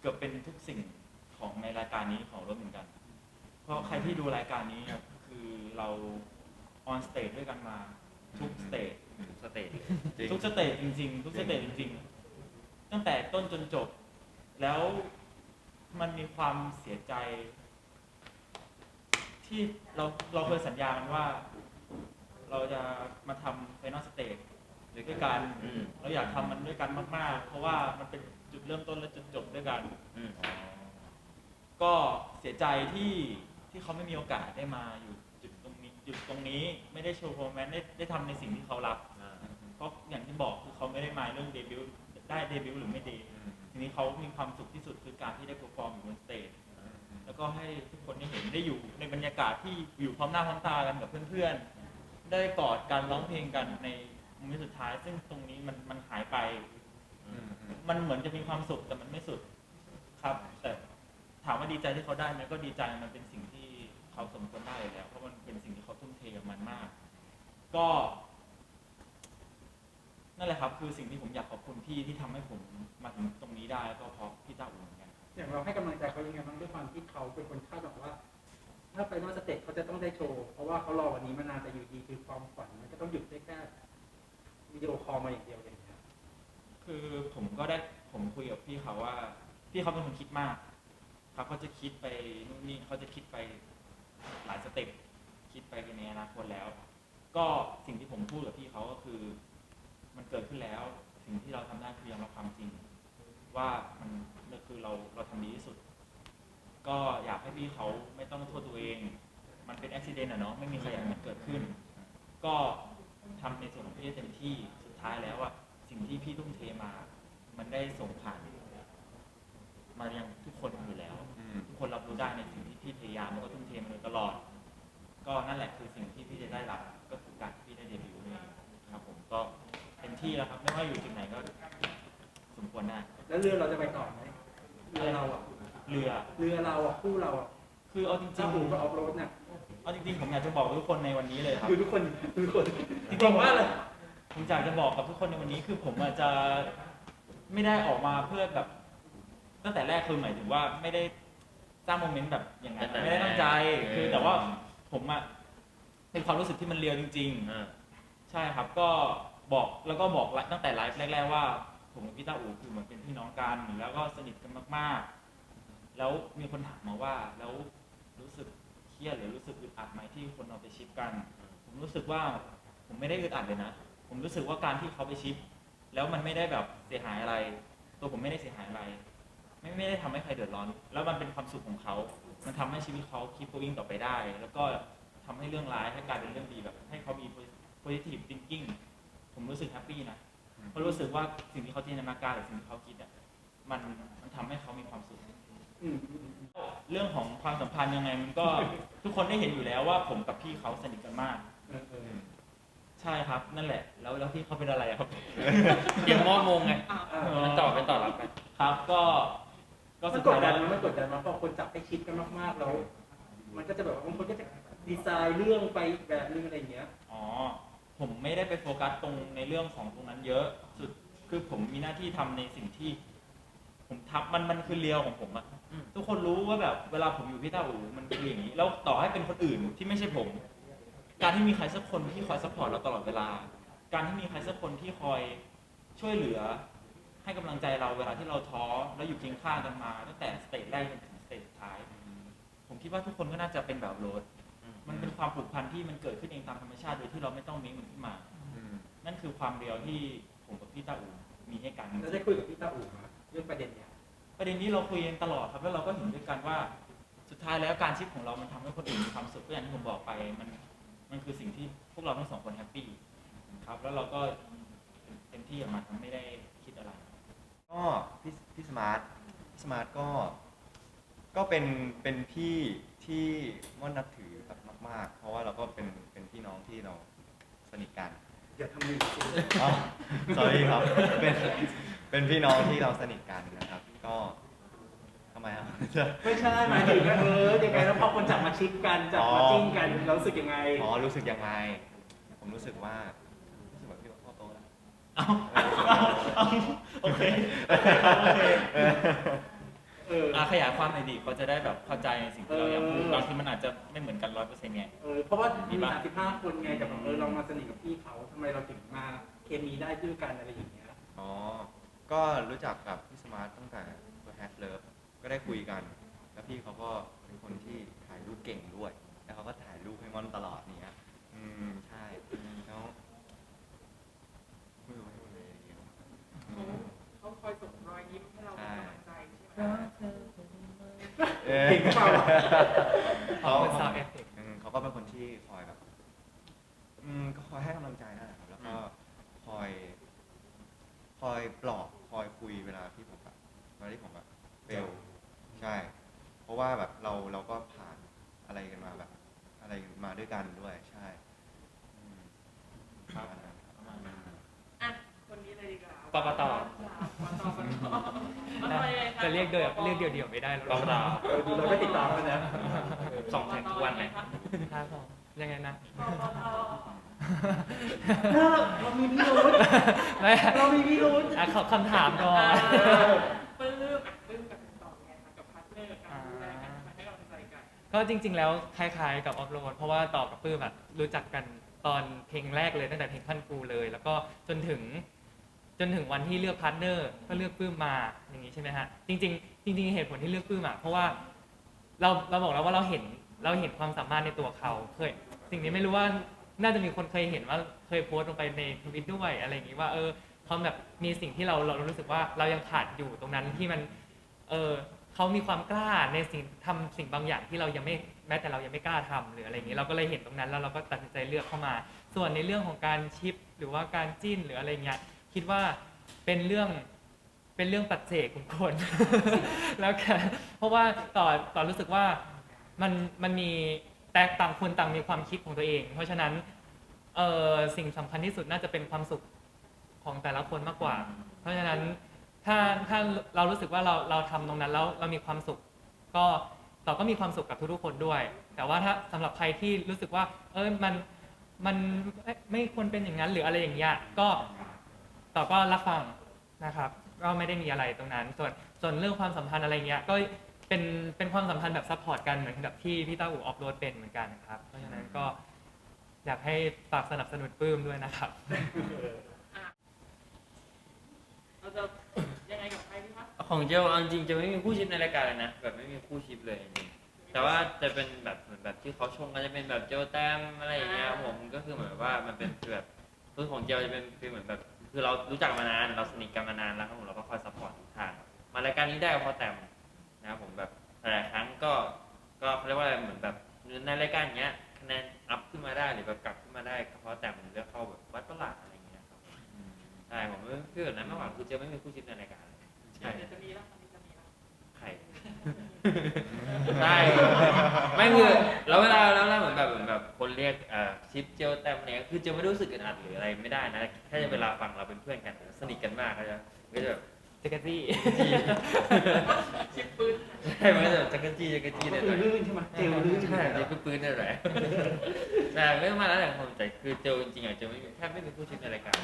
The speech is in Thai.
เกือบเป็นทุกสิ่งของในรายการนี้ของรถเหมือนกัน เพราะใครที่ดูรายการนี้ครับคือเราออนสเตจด้วยกันมาทุกสเตจสเตจจริงทุกสเตจจริง ๆ ทุกสเตจจริง ๆ ตั้งแต่ต้นจนจบ แล้วมันมีความเสียใจ ที่เราเราเคยสัญญากันว่า เราจะมาทำไฟน อลสเตจด้วยกันอืมเราอยากทำมันด้วยกันมาก ๆ เพราะว่ามันเป็นจุดเริ่มต้นและจุดจบด้วยกัน อืมก็เสียใจที่ที่เขาไม่มีโอกาสได้มาอยู่จุดตรงนี้จุดตรงนี้ไม่ได้โชว์โปรแมนได้ได้ทำในสิ่งที่เขารัก อ่าเพราะอย่างที่บอกคือเขาไม่ได้มาเรื่องเดบิวต์ได้เดบิวต์หรือไม่เดบิวต์ทีนี้เขามีความสุขที่สุดคือการที่ได้เปอร์ฟอร์มอยู่บนสเตจแล้วก็ให้ทุกคนได้เห็นได้อยู่ในบรรยากาศที่อยู่พร้อมหน้าพร้อมตากันกับเพื่อนๆ ได้กอดกันร้องเพลงกันในโมเมนต์สุดท้าย ซึ่งตรงนี้มันมันหายไป มันเหมือนจะมีความสุขแต่มันไม่สุดครับ แต่ถามว่าดีใจที่เขาได้ไหมก็ดีใจมันเป็นสิ่งที่เขาสมควรได้อยู่แล้ว เพราะมันเป็นสิ่งที่เขาทุ่มเทกับมันมาก ก็ นั่นแหละครับ คือสิ่งที่ผมอยากขอบคุณพี่ที่ทำให้ผมมาถึงตรงนี้ได้ก็เพราะพี่ตาอุ่นเหมือนกันครับอย่างเราให้กำลังใจเขายังไงบ้างด้วยความที่เขาเป็นคนคาดหวังว่า ถ้าไปนอกสเตจเขาจะต้องได้โชว์ เพราะว่าเขารอวันนี้มานานแต่อยู่ดีคือความฝันมันก็ต้องหยุดได้แค่ วิดีโอคอลมาอย่างเดียวอย่างเงี้ยคือผมก็ได้ผมคุยกับพี่เขาว่า พี่เขาเป็นคนคิดมาก ครับเขาจะคิดไปนู่นนี่เขาจะคิดไปหลายสเต็ปคิดไปในอนาคตแล้ว ก็สิ่งที่ผมพูดกับพี่เขาก็คือ มันเกิดขึ้นแล้ว สิ่งที่เราทำได้คือยอมรับความจริง ว่ามันนั่นคือเราเราทำดีที่สุด ก็อยากให้พี่เขาไม่ต้องโทษตัวเอง มันเป็นอุบิเหตุอะเนาะไม่มีใครอยากให้มันเกิดขึ้น ก็ ทำในส่วนของพี่ให้เต็มที่สุดท้ายแล้วอะสิ่งที่พี่ทุ่มเทมา มันได้ส่งผ่านมายังทุกคนอยู่แล้ว ทุกคนรับรู้ได้ในสิ่งที่พี่พยายามแล้วก็ทุ่มเทมาโดยตลอด ก็นั่นแหละคือสิ่งที่พี่จะได้รับก็คือการที่พี่ได้เดบิวต์นี่เองครับ ผมก็เต็มที่แล้วครับไม่ว่าอยู่จุดไหนก็สมควรได้แล้วเรือเราจะไปต่อไหมเรือเราอะเรือเรือเราอะคู่เราอะคือเอาจริเจ้างหูกับออฟโรดน่ะๆเอาจริงๆผมอยากจะบอกทุกคนในวันนี้เลยครับคือทุกคนทุกคน จริงๆว่าเลยผมอยากจะบอกกับทุกคนในวันนี้คือผมอาจจะไม่ได้ออกมาเพื่อแบบ ตั้งแต่แรกคือหมายถึงว่าไม่ได้สร้างโมเมนต์แบบอย่างนั้นไม่ได้ตั้งใจ คือแต่ว่าผมอะเป็นความรู้สึกที่มันเรียวจริงอ่าๆใช่ครับก็บอกแล้วก็บอกตั้งแต่ไลฟ์แรก ๆ ว่า ผมกับพี่ต้าอูคือเหมือนเป็นพี่น้องกันแล้วก็สนิทกันมากๆ แล้วมีคนถามมาว่า แล้วรู้สึกเครียดหรือรู้สึกอึดอัดไหมที่คนเอาไปชิปกัน ผมรู้สึกว่า ผมไม่ได้อึดอัดเลยนะ ผมรู้สึกว่าการที่เขาไปชิป แล้วมันไม่ได้แบบเสียหายอะไร ตัวผมไม่ได้เสียหายอะไร ไม่ไม่ได้ทำให้ใครเดือดร้อน แล้วมันเป็นความสุขของเขา มันทำให้ชีวิตเขาคีปวิ่งต่อไปได้ แล้วก็ทำให้เรื่องร้ายให้กลายเป็นเรื่องดีแบบ ให้เขามี positive thinking ผมรู้สึกแฮปปี้นะเพราะรู้สึกว่าสิ่งที่เขาจินตนาการหรือสิ่งที่เขาคิดอะมันมันทำให้เขามีความสุขเรื่องของความสัมพันธ์ยังไงมันก็ทุกคนได้เห็นอยู่แล้วว่าผมกับพี่เขาสนิทกันมาก ใช่ครับนั่นแหละ แล้วแล้วพี่เขาเป็นอะไรอะครับเตรียมมอบมงไงอ่ามันต่อไปต่อรับไปครับก็ก็มัสุนดกดท้ายดัแล้นว มันไม่กดดันมาเพราะคนจับให้ชิดกันมากๆแล้ว มันก็จะแบบว่าบางคนก็จะดีไซน์เรื่องไปอีกแบบนึงอะไรอย่างเงี้ย อ๋อ ผมไม่ได้ไปโฟกัสตรงในเรื่องของตรงนั้นเยอะ สุดคือผมมีหน้าที่ทำในสิ่งที่ ผมทำมันมันคือเรียวของผมอะอืม ทุกคนรู้ว่าแบบเวลาผมอยู่พี่ต้าอูมันคืออย่างนี้ แล้วต่อให้เป็นคนอื่นที่ไม่ใช่ผม การที่มีใครสักคนที่คอยซัพพอร์ตเราตลอดเวลา การที่มีใครสักคนที่คอยช่วยเหลือ ให้กำลังใจเราเวลาที่เราท้อแล้วอยู่เคียงข้างกันมา ตั้งแต่สเตจแรกจนถึงสเตจสุดท้าย ผมคิดว่าทุกคนก็น่าจะเป็นแบบโรสมันเป็นความผูกพันที่มันเกิดขึ้นเองตามธรรมชาติโดยที่เราไม่ต้องมีมันขึ้นมา นั่นคือความเรียวที่ผมกับพี่ตาอูมีให้กันแล้วได้คุยกับพี่ตาอู๋มาเรื่องประเด็นเนี้ยประเด็นนี้เราคุยกันตลอดครับแล้วเราก็เห็นด้วยกันว่า สุดท้ายแล้วการชิปของเรามันทำให้คนอื่นมีความสุขก็อย่างที่ผมบอกไปมัน มันคือสิ่งที่พวกเราทั้งสองคนแฮปปี้ครับ แล้วเราก็เต็มที่กับมันไม่ได้คิดอะไร ก็พี่พี่สมาร์ทสมาร์ทก็ ก็เป็นเป็นพี่ที่ว่านับถือแบบมาก ๆ เพราะว่าเราก็เป็นเป็นพี่น้องที่เราสนิทกันอย่าทำมือสิอ๋อ sorry ครับ เป็นเป็นพี่น้องที่เราสนิทกันนะครับก็ทำ ไมครับไม่ใช่หมายถึงว่าเออยังไงแล้วพอคนจับมาชิปกันจับมาจิ้งกันเรารู้สึกยังไงอ๋อรู้สึกยังไง ผมรู้สึกว่ารู้สึกแบบพี่พ่อโตแล้วเอาเอาเอาโอเคโอเคเอออะขยายความหน่อยดิเขาจะได้แบบเข้าใจในสิ่งที่เราอยากพูดเออบางทีมันอาจจะไม่เหมือนกันร้อยเปอร์เซ็นต์ไงเออเพราะว่ามีมีปะสามสิบห้าคนไงแต่แบบเออเรามาสนิทกับพี่เขาทำไมเราถึงมาเคมีได้ด้วยกันอะไรอย่างเงี้ยอ๋อก็รู้จักกับพี่สมาร์ทตั้งแต่ตัวแฮชเลิฟ ก็ได้คุยกัน แล้วพี่เขาก็เป็นคนที่ถ่ายรูปเก่งด้วย แล้วเขาก็ถ่ายรูปให้ม่อนตลอดเนี้ย อืมใช่แล้วไม่รู้ว่าทำอะไรอย่างเงี้ยอืมเขาคอยส่งรอยยิ้มให้เราเป็นกำลังใจใช่ไหมเอ่อเก่งเปล่าเขาเป็นเขาซาวด์เอฟเฟกต์ อืมเขาก็เป็นคนที่คอยแบบ อืมก็คอยให้กำลังใจนั่นแหละครับแล้วก็คอย คอยปลอบ คอยคุยเวลาที่ผมแบบเวลาที่ผมแบบเฟลใช่ เพราะว่าแบบเราเราก็ผ่านอะไรกันมาแบบ อะไรมาด้วยกันด้วยใช่อืมครับ ประมาณนั้นครับ อะ คนนี้เลยดีกว่าปปต ปปตปปตปปตยังไงคจะเรียกเดียวเรียกเดียวๆไม่ได้หรอกเราเราเออดูเราไม่ติดตามกันนะ สองแข่งทุกวันไหมครับผมยังไงนะปปตเรามีพี่รุ้ไม่เรามีพี่รุ้อะขอคำถามก่อนปลื้ม ก็จริง ๆ แล้วคล้าย ๆ กับออฟโรดเพราะว่าต่อกับปื้มอะรู้จักกันตอนเพลงแรกเลยตั้งแต่เพลงพันกูเลย แล้วก็จนถึง จนถึงวันที่เลือกพาร์ทเนอร์ก็เลือกปื้มมาอย่างนี้ใช่ไหมฮะจริง ๆ จริง ๆ เหตุผลที่เลือกปื้มอะเพราะว่าเราเราบอกแล้วว่าเราเห็นเราเห็นความสามารถในตัวเขาเคยสิ่งนี้ไม่รู้ว่าน่าจะมีคนเคยเห็นว่าเคยโพสต์ลงไปในทวิตด้วยอะไรอย่างนี้ว่าเออเขาแบบมีสิ่งที่เราเรารู้สึกว่าเรายังขาดอยู่ตรงนั้นที่มัน เออ เขามีความกล้าในสิ่งทำสิ่งบางอย่างที่เรายังไม่แม้แต่เรายังไม่กล้าทำหรืออะไรอย่างนี้เราก็เลยเห็นตรงนั้นแล้วเราก็ตัดสินใจเลือกเข้ามา ส่วนในเรื่องของการชิปหรือว่าการจิ้นหรืออะไรเงี้ยคิดว่าเป็นเรื่องเป็นเรื่องปัจเจกของคน แล้วกันเพราะว่าต่อต่อรู้สึกว่ามันมันมีแตกต่างคนต่างมีความคิดของตัวเอง เพราะฉะนั้นเออสิ่งสำคัญที่สุดน่าจะเป็นความสุขของแต่ละคนมากกว่า เพราะฉะนั้น ถ้าถ้าเรารู้สึกว่าเราเราทำตรงนั้นแล้วเรามีความสุข ก็ต่อก็มีความสุขกับทุกๆคนด้วย แต่ว่าถ้าสำหรับใครที่รู้สึกว่า เออมันมันไม่ไม่ควรเป็นอย่างนั้นหรืออะไรอย่างเงี้ยก็ต่อก็รับฟังนะครับก็ไม่ได้มีอะไรตรงนั้น ส่วนส่วนเรื่องความสัมพันธ์อะไรเงี้ยก็เป็นเป็นความสัมพันธ์แบบซัพพอร์ตกันเหมือนกับที่พี่ต้าอู่ออฟโรดเป็นเหมือนกันนะครับ เพราะฉะนั้นก็อยากให้ฝากสนับสนุนปื้มด้วยนะครับ เราจะยังไงกับใครดีคะ ของเจลเอาจริงจะไม่มีคู่ชิปในรายการเลยนะแบบไม่มีคู่ชิปเลยจริงๆแต่ว่าจะเป็นแบบเหมือนแบบที่เขาชงก็จะเป็นแบบเจลแต้มอะไรอย่างเงี้ยผมก็คือเหมือนว่ามันเป็นแบบคือของเจลจะเป็นคือเหมือนแบบ คือเรารู้จักมานานเราสนิทกันมานานแล้วครับผมเราก็คอยซัพพอร์ตทุกทางมารายการนี้ได้ก็เพราะแต้มนะครับผมแบบหลายๆครั้งก็ก็เขาเรียกว่าอะไรเหมือนแบบในรายการอย่างเงี้ยคะแนนอัพขึ้นมาได้หรือแบบกลับขึ้นมาได้ก็เพราะแต้มเลือกเข้าแบบวัดประหลาดอะไรอย่างเงี้ยครับใช่ผมว่าคือแบบนั้นเมากกว่าคือเจลไม่มีคู่ชิปในรายการเลย เดี๋ยวจะมีแล้วมันจะมีแล้ว ใคร ใช่ไม่คือแล้วเวลาแล้วเวลาเหมือนแบบเหมือนแบบคนเรียกเอ่อชิปเจลแต้มอะไรเงี้ยคือเจลไม่ได้รู้สึกอึดอัดหรืออะไรไม่ได้นะแค่เวลาฟังเราเป็นเพื่อนกันสนิทกันมากเขาจะก็จะแบบเจกจี้ชิปปืนใช่มันก็จะแบบจักรจี้จักรจี้ก็เนี่ยคือลื่นใช่ไหมเจลลื่นใช่เจลปืนเนี่ยแหละแต่ไม่มาแล้วแต่ผมแต่คือเจลจริงๆอะเจลไม่มีแทบไม่มีผู้ชิปในรายการ